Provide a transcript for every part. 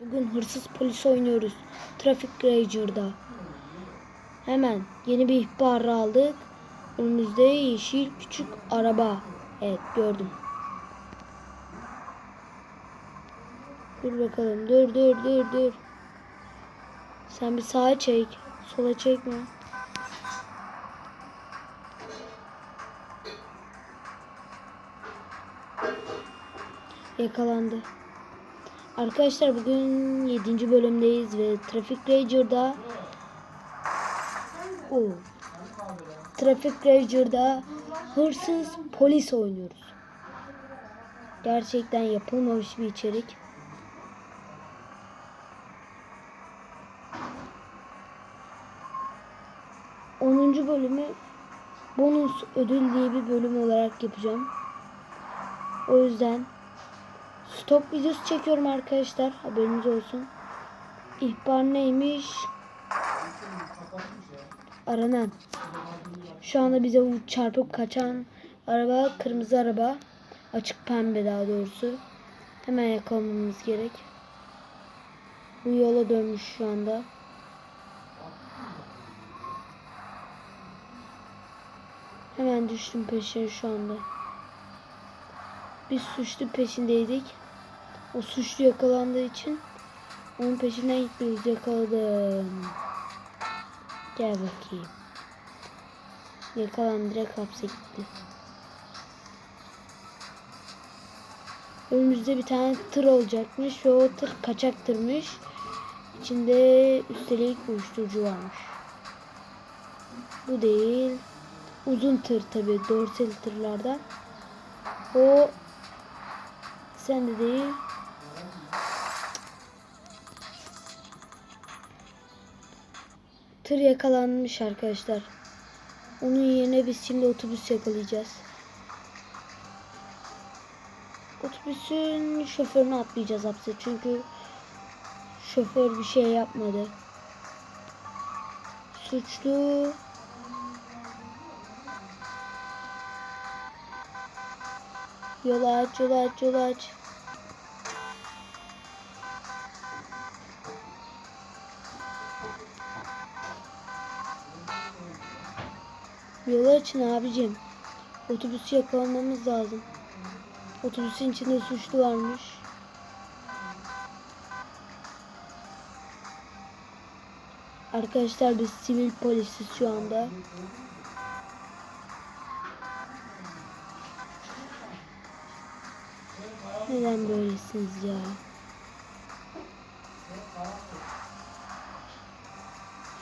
Bugün hırsız polis oynuyoruz. Traffic Ranger'da. Hemen yeni bir ihbar aldık. Önümüzde yeşil küçük araba. Evet gördüm. Dur bakalım. Dur dur dur dur. Sen bir sağa çek. Sola çekme. Yakalandı. Arkadaşlar bugün 7. bölümdeyiz ve Traffic Ranger'da o Traffic Ranger'da hırsız polis oynuyoruz. Gerçekten yapılmamış bir içerik. Onuncu bölümü bonus ödül diye bir bölüm olarak yapacağım. O yüzden Stop videosu çekiyorum arkadaşlar. Haberiniz olsun. İhbar neymiş? Aranan. Şu anda bize çarpıp kaçan araba kırmızı araba. Açık pembe daha doğrusu. Hemen yakalamamız gerek. Bu yola dönmüş şu anda. Hemen düştüm peşine şu anda. Biz suçlu peşindeydik. O suçlu yakalandığı için onun peşinden gitmiyoruz. Yakaladım. Gel bakayım. Yakalandı direkt hapse gitti. Önümüzde bir tane tır olacakmış ve o tır kaçak tırmış. İçinde üstelik uyuşturucu varmış. Bu değil. Uzun tır tabi. Dorsal tırlardan. O sen de değil. Tır yakalanmış arkadaşlar. Onun yerine biz şimdi otobüs yakalayacağız. Otobüsün şoförünü atlayacağız hapse. Çünkü şoför bir şey yapmadı. Suçlu Yol aç, yol aç, yol aç. Yolu açın abicim. Otobüsü yakalamamız lazım. Otobüsün içinde suçlu varmış. Arkadaşlar biz sivil polisiz şu anda. Neden böylesiniz ya?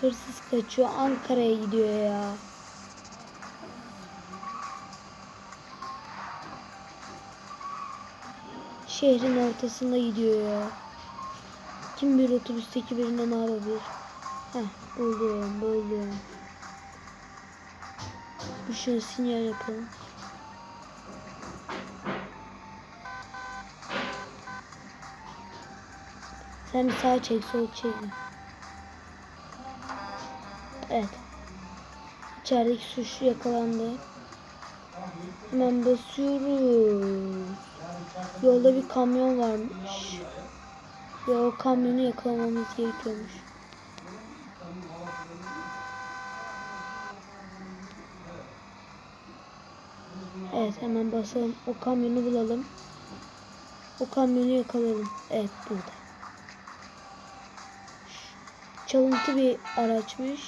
Hırsız kaçıyor. Ankara'ya gidiyor ya. Şehrin ortasında gidiyor ya. Kim bir otobüsteki birine ne yapabilir? Heh buldum buldum. Bir şöyle sinyal yapalım. Sen bir sağa çek, sol çek. Evet. İçerideki suçlu yakalandı. Hemen basıyoruz. Yolda bir kamyon varmış. Ve o kamyonu yakalamamız gerekiyormuş. Evet hemen basalım. O kamyonu bulalım. O kamyonu yakalayalım. Evet burada. Çalıntı bir araçmış.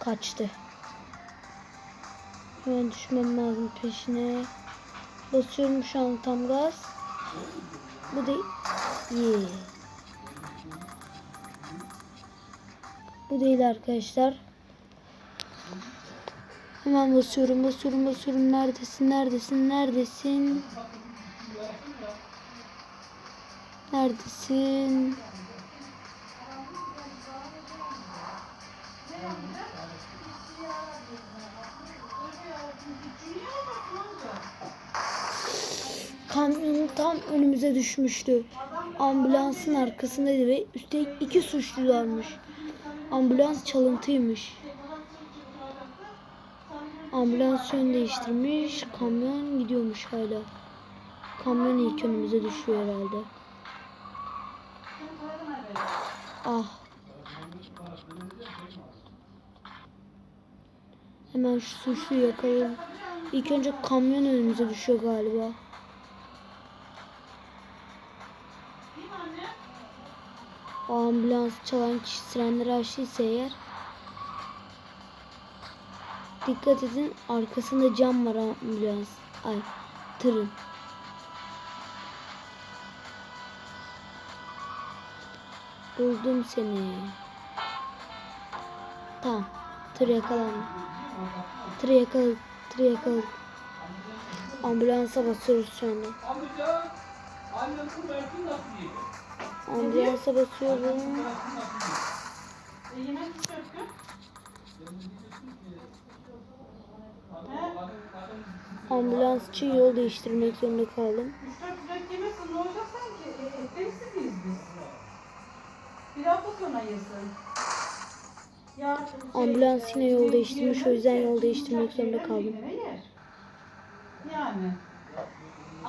Kaçtı. Hemen düşmem lazım peşine. Basıyorum şu an tam gaz. Bu da iyi. Bu değil arkadaşlar. Hemen basıyorum, basıyorum, basıyorum. Neredesin, neredesin, neredesin? Neredesin? Kamyon tam önümüze düşmüştü. Ambulansın arkasındaydı ve üstelik iki suçlularmış. Ambulans çalıntıymış. Ambulans yön değiştirmiş. Kamyon gidiyormuş hala. Kamyon ilk önümüze düşüyor herhalde. Ah. Hemen şu suçluyu yakalayalım. İlk önce kamyon önümüze düşüyor galiba. O ambulans çalan kişi sirenleri açtıysa eğer Dikkat edin arkasında cam var ambulans. Ay tırın. Buldum seni. Tamam. Tır yakalandı. Tır yakaladık. Tır yakaladık. Ambulansa basıyoruz şu anda. Amca, annem bu nasıl yedi? Ambulansa basıyorum. Yemek mi çöktü? Ambulans için yol değiştirmek zorunda kaldım. Ambulans yine yol değiştirmiş, o yüzden yol değiştirmek zorunda kaldım. Yani.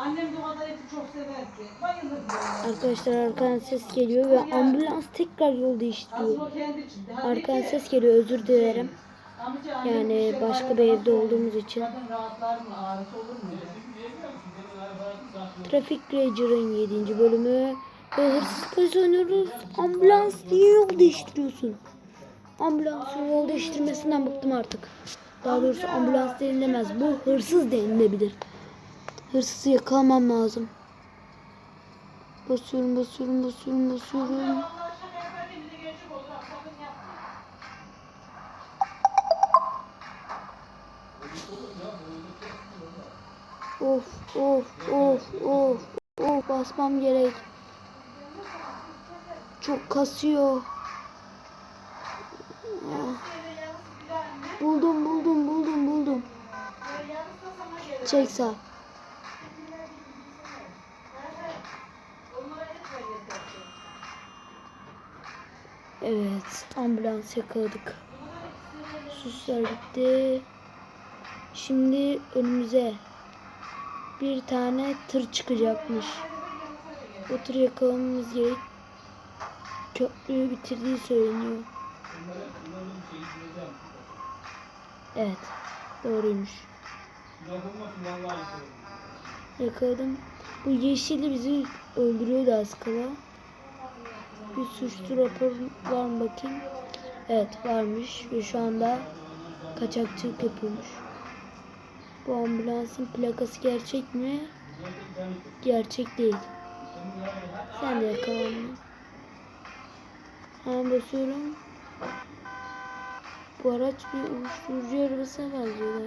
Annem kadar eti çok severdi. Bayılır böyle. Arkadaşlar arkadan ses geliyor ve ambulans tekrar yol değiştiriyor. Arkadan ses geliyor özür dilerim. amca, annem Yani şey başka bir evde olduğumuz için. Trafik Rager'ın 7. bölümü. Ve hırsız polis oynuyoruz. Ambulans niye yol değiştiriyorsun? Ambulansın yol değiştirmesinden bıktım artık. Daha doğrusu ambulans denilemez. Bu hırsız denilebilir. Hırsızı yakalamam lazım. Basıyorum, basıyorum, basıyorum, basıyorum. Of, of, of, of, of basmam gerek. Çok kasıyor. Buldum, buldum, buldum, buldum. Çek sağ. Evet, ambulans yakaladık. Süsler bitti. Şimdi önümüze bir tane tır çıkacakmış. O tırı yakalamamız gerek. Köprüyü bitirdiği söyleniyor. Evet, doğruymuş. Yakaladım. Bu yeşilli bizi öldürüyordu az kala. Bir suçlu rapor var mı bakayım. Evet varmış ve şu anda kaçakçılık yapıyormuş. Bu ambulansın plakası gerçek mi? Gerçek değil. Sen de yakalandın. Hemen basıyorum. Bu araç bir uyuşturucu arabasına benziyor.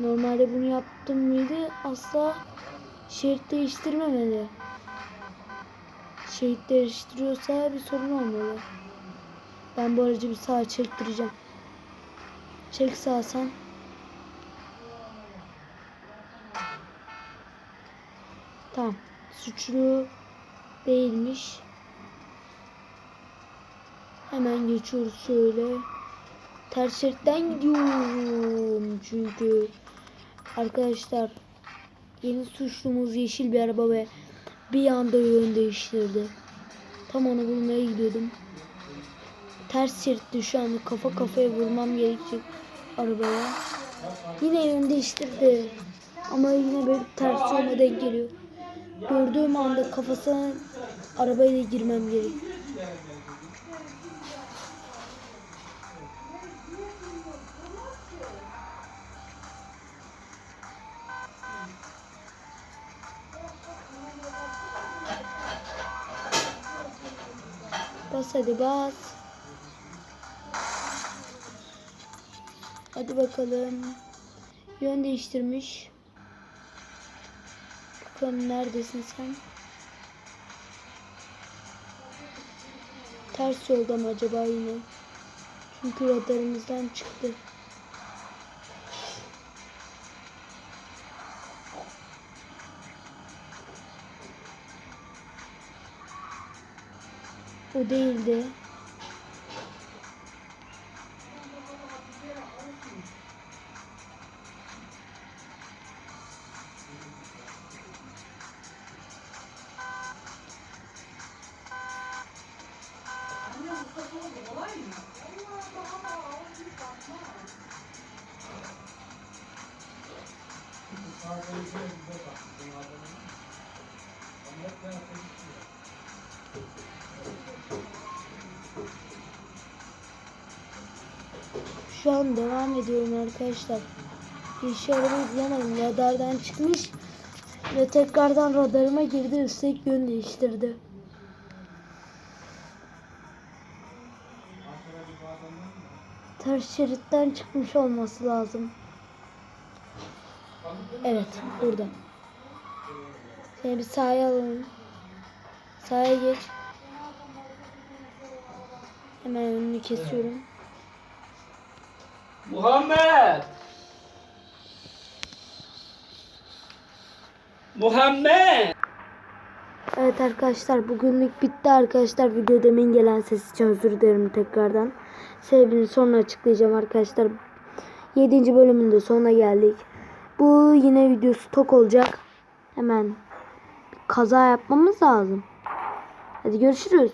Normalde bunu yaptım mıydı asla şerit değiştirmemeli. Şerit değiştiriyorsa bir sorun olmalı. Ben bu aracı bir sağa çektireceğim. Çek sağa sen. Tamam. Suçlu değilmiş. Hemen geçiyoruz şöyle. Ters şeritten gidiyorum çünkü. Arkadaşlar yeni suçlumuz yeşil bir araba ve bir anda yön değiştirdi. Tam onu bulmaya gidiyordum. Ters şeritte şu anda kafa kafaya vurmam gerekecek arabaya. Yine yön değiştirdi. Ama yine böyle ters yoluma denk geliyor. Gördüğüm anda kafasına arabayla girmem gerek. Bas hadi bas. Hadi bakalım. Yön değiştirmiş. Bakalım neredesin sen? Ters yolda mı acaba yine? Çünkü radarımızdan çıktı. O değildi. Thank you. Şu an devam ediyorum arkadaşlar. Yeşil arabayı bulamadım. Radardan çıkmış. Ve tekrardan radarıma girdi. Üstelik yön değiştirdi. Ters şeritten çıkmış olması lazım. Evet burada. Seni bir sahaya alalım. Sahaya geç. Hemen önünü kesiyorum. Muhammed! Muhammed! Evet arkadaşlar bugünlük bitti arkadaşlar. Video demin gelen ses için özür dilerim tekrardan. Sebebini sonra açıklayacağım arkadaşlar. 7. bölümün de sonuna geldik. Bu yine video stok olacak. Hemen kaza yapmamız lazım. Hadi görüşürüz.